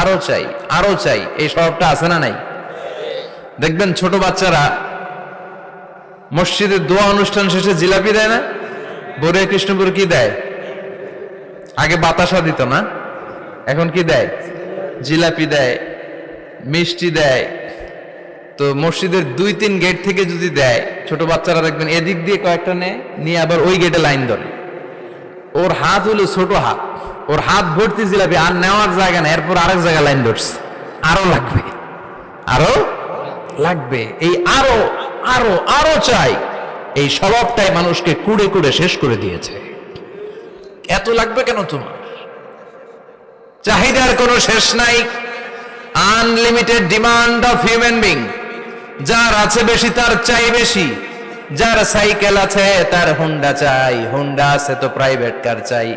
আরও চাই আরও চাই, এই স্বভাবটা আছে না নাই? দেখবেন ছোট বাচ্চারা মসজিদের দোয়া অনুষ্ঠান শেষে জিলাপি দেয় না? বরে কৃষ্ণপুর কি দেয়? আগে বাতাসা দিত না? এখন কি দেয়? জিলাপি দেয়, মিষ্টি দেয়। তো মসজিদের দুই তিন গেট থেকে যদি দেয়, ছোট বাচ্চারা দেখবেন এদিক দিয়ে কয়েকটা নেয়, নিয়ে আবার ওই গেটে লাইন ধরে। ওর হাত হলো ছোট হাত। ওর হাত ভর্তি জিলাপি আর নেওয়ার জায়গা না, এরপর আরেক জায়গায় লাইন ধরছে। আরও লাগবে। আরও লাগবে। এই আরও আরও আরও চাই। এই স্বভাবটাই মানুষকে কুড়ে কুড়ে শেষ করে দিয়েছে। এত লাগবে কেন তোমার? চাহিদার কোনো শেষ নাই। Unlimited demand of human being যার আছে বেশি, তার চাই বেশি। যার সাইকেল আছে, তার হুন্ডা চাই। হুন্ডা আছে তো প্রাইভেট কার চাই।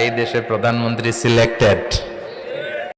এই দেশে প্রধানমন্ত্রী সিলেক্টেড।